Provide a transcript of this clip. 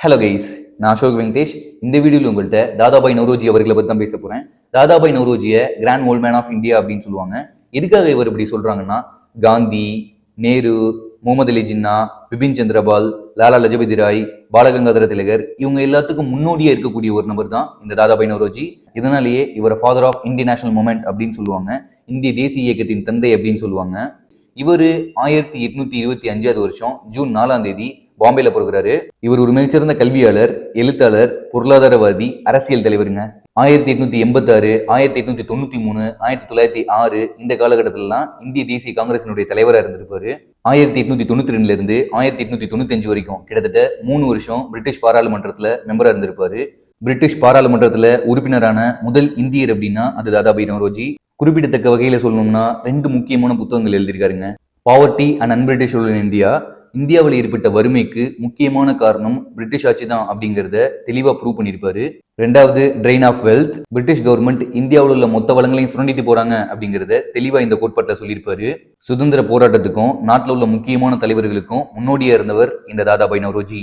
Hello guys நான் அசோக் வெங்கடேஷ். இந்த வீடியோவில் உங்கள்கிட்ட தாதாபாய் நவ்ரோஜி அவர்களை பற்றி தான் பேச போகிறேன் Dadabhai நவ்ரோஜியை grand old man of India அப்படின்னு சொல்லுவாங்க. எதுக்காக இவர் இப்படி சொல்கிறாங்கன்னா காந்தி நேரு முகமது அலி ஜின்னா பிபின் சந்திரபால் லாலா லஜபதி ராய் பாலகங்காதர திலகர் இவங்க எல்லாத்துக்கும் முன்னோடியே இருக்கக்கூடிய ஒரு நபர் தான் இந்த தாதாபாய் நவ்ரோஜி இதனாலேயே இவர் father of Indian national movement அப்படின்னு சொல்லுவாங்க. இந்திய தேசிய இயக்கத்தின் தந்தை அப்படின்னு சொல்லுவாங்க. இவர் ஆயிரத்தி எட்நூத்தி இருபத்தி அஞ்சாவது வருஷம் ஜூன் நாலாம் தேதி பாம்பேல பிறகுறாரு இவர் ஒரு மிகச்சிறந்த கல்வியாளர் எழுத்தாளர் பொருளாதாரவாதி அரசியல் தலைவருங்க. ஆயிரத்தி எட்நூத்தி எண்பத்தாறு ஆயிரத்தி எட்நூத்தி தொண்ணூத்தி மூணு ஆயிரத்தி தொள்ளாயிரத்தி ஆறு இந்த காலகட்டத்திலலாம் இந்திய தேசிய காங்கிரசினுடைய தலைவராக இருந்திருப்பாரு. ஆயிரத்தி எட்நூத்தி தொண்ணூத்தி ரெண்டுல இருந்து ஆயிரத்தி எட்நூத்தி தொண்ணூத்தி அஞ்சு வரைக்கும் கிட்டத்தட்ட மூணு வருஷம் பிரிட்டிஷ் பாராளுமன்றத்துல மெம்பரா இருந்திருப்பாரு. பிரிட்டிஷ் பாராளுமன்றத்துல உறுப்பினரான முதல் இந்தியர் அப்படின்னா அது தாதாபாய் நவரோஜி. குறிப்பிடத்தக்க வகையில சொல்லணும்னா ரெண்டு முக்கியமான புத்தகங்கள் எழுதியிருக்காருங்க. பாவர்ட்டி அண்ட் அன்பிரிட்டிஷ் இந்தியா இந்தியாவில் ஏற்பட்ட வறுமைக்கு முக்கியமான காரணம் பிரிட்டிஷ் ஆட்சி தான் அப்படிங்கிறத தெளிவாக ப்ரூவ் பண்ணியிருப்பாரு. ரெண்டாவது drain of wealth British government இந்தியாவில் உள்ள மொத்த வளங்களையும் சுரண்டிட்டு போறாங்க அப்படிங்கிறத தெளிவாக இந்த கோட்பாட்டில் சொல்லியிருப்பாரு. சுதந்திர போராட்டத்துக்கும் நாட்டில் உள்ள முக்கியமான தலைவர்களுக்கும் முன்னோடியா இருந்தவர் இந்த தாதாபாய் நவரோஜி